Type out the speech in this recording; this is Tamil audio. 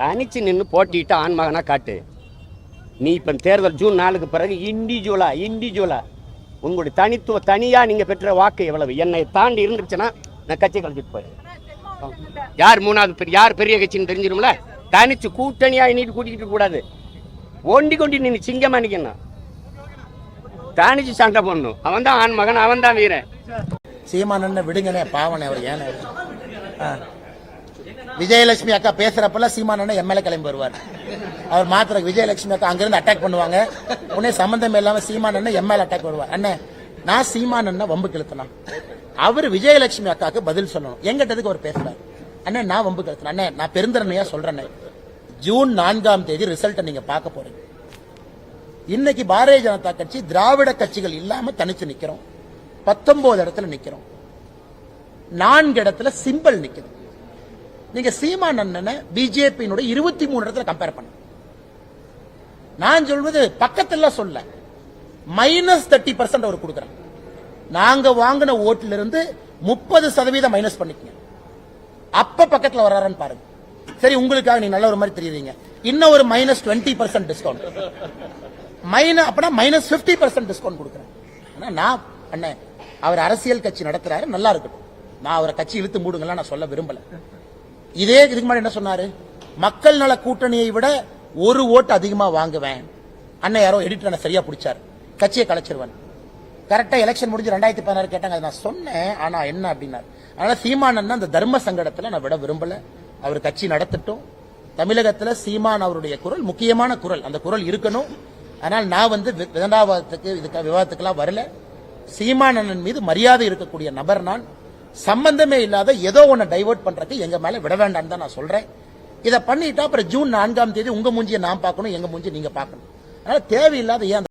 தனிச்சு நின்று போட்டிட்டு ஆண் மகனா காட்டு. நீ இப்போ தேர்தல் ஜூன் நாலுக்கு பிறகு இண்டிவிஜுவலா இண்டிஜுவலா உங்களுடைய தனித்துவ தனியா நீங்க பெற்ற வாக்கு எவ்வளவு? என்னை தாண்டி இருந்துச்சுன்னா நான் கட்சி கழிச்சிட்டு போய் யார் மூணாவது பெரிய யார் பெரிய கட்சின்னு தெரிஞ்சிடும்ல தனிச்சு கூட்டணியா நீட்டு கூட்டிக்கிட்டு கூடாது. ஒண்டி கொண்டி நீ சிங்கமா நிக்கணும். தனிச்சு சண்டை போடணும். அவன் தான் ஆண் மகன் அவன் தான் வீரன். சீமானண்ண விடுங்கண்ணே பாவனே அவர் ஏன்? விஜயலட்சுமி அக்கா பேசுறப்பெல்லாம் சீமான எம்எல்ஏ கிளம்பி வருவார். அவர் மாத்திர விஜயலட்சுமி அக்கா அங்கிருந்து அட்டாக் பண்ணுவாங்க. உடனே சம்பந்தம் இல்லாம சீமான எம்எல்ஏ அட்டாக் வருவார். அண்ணே நான் சீமான வம்பு கிழத்தினான் அவர் விஜயலட்சுமி அக்காக்கு பதில் சொல்லணும். எங்கிட்டதுக்கு அவர் பேசுறாரு. அண்ணே நான் வம்பு கிழத்தினா அண்ணன் நான் பெருந்தரணையா சொல்றேன். ஜூன் நான்காம் தேதி ரிசல்ட்டை நீங்க பார்க்க போறீங்க. இன்னைக்கு பாரதிய ஜனதா கட்சி திராவிட கட்சிகள் இல்லாம தனிச்சு நிக்கிறோம். பத்தொன்பது இடத்துல நிக்கிறோம். நான்கு இடத்துல சிம்பிள் நிக்குது. நீங்க சீமான் அண்ணனை பிஜேபியினுடைய இருபத்தி மூணு இடத்துல கம்பேர் பண்ண. நான் சொல்வது பக்கத்துல சொல்ல. மைனஸ் தேர்ட்டி பர்சன்ட் அவர் கொடுக்குறாங்க நாங்க வாங்கின ஓட்டுல இருந்து முப்பது சதவீதம் மைனஸ் பண்ணிக்கங்க. அப்ப பக்கத்துல வர்றாருன்னு பாருங்க. சரி உங்களுக்காக நீங்க நல்ல ஒரு மாதிரி தெரியுறீங்க. இன்னும் ஒரு minus twenty percent discount minus அப்பனா மைனஸ் பிப்டி பர்சன்ட் டிஸ்கவுண்ட் கொடுக்குறேன். நான் அண்ணன் அவர் அரசியல் கட்சி நடத்துறாரு நல்லா இருக்கட்டும். நான் அவரை கட்சி இழுத்து மூடுங்களா நான் சொல்ல விரும்பல. இதே இதுக்கு முன்னாடி என்ன சொன்னாரு? மக்கள் நல கூட்டணியை விட ஒரு ஓட்டு அதிகமா வாங்குவேன். அண்ணன் யாரோ எடிட்டர் சரியா பிடிச்சார். கட்சியை கலைச்சிருவன். கரெக்டா எலெக்ஷன் முடிஞ்சு ரெண்டாயிரத்தி பதினாறு கேட்டாங்க. அதை நான் சொன்னேன். ஆனா என்ன அப்படின்னாரு. அதனால சீமான் அந்த தர்ம சங்கடத்துல நான் விட விரும்பல. அவர் கட்சி நடத்தட்டும். தமிழகத்துல சீமான் அவருடைய குரல் முக்கியமான குரல். அந்த குரல் இருக்கணும். ஆனால் நான் வந்து வி- விதண்டாவாதத்துக்கு இதுக்கு விவாதத்துக்கெல்லாம் வரல. சீமானன் மீது மரியாதை இருக்கக்கூடிய நபர் நான். சம்பந்தமே இல்லாத ஏதோ ஒன்னு டைவர்ட் பண்றதுக்கு எங்க மேல விட வேண்டாம்னு தான் நான் சொல்றேன். இதை பண்ணிட்டா அப்புறம் ஜூன் நான்காம் தேதி உங்க மூஞ்சியை நான் பார்க்கணும் எங்க மூஞ்சி நீங்க பார்க்கணும். அதனால தேவையில்லாத ஏன்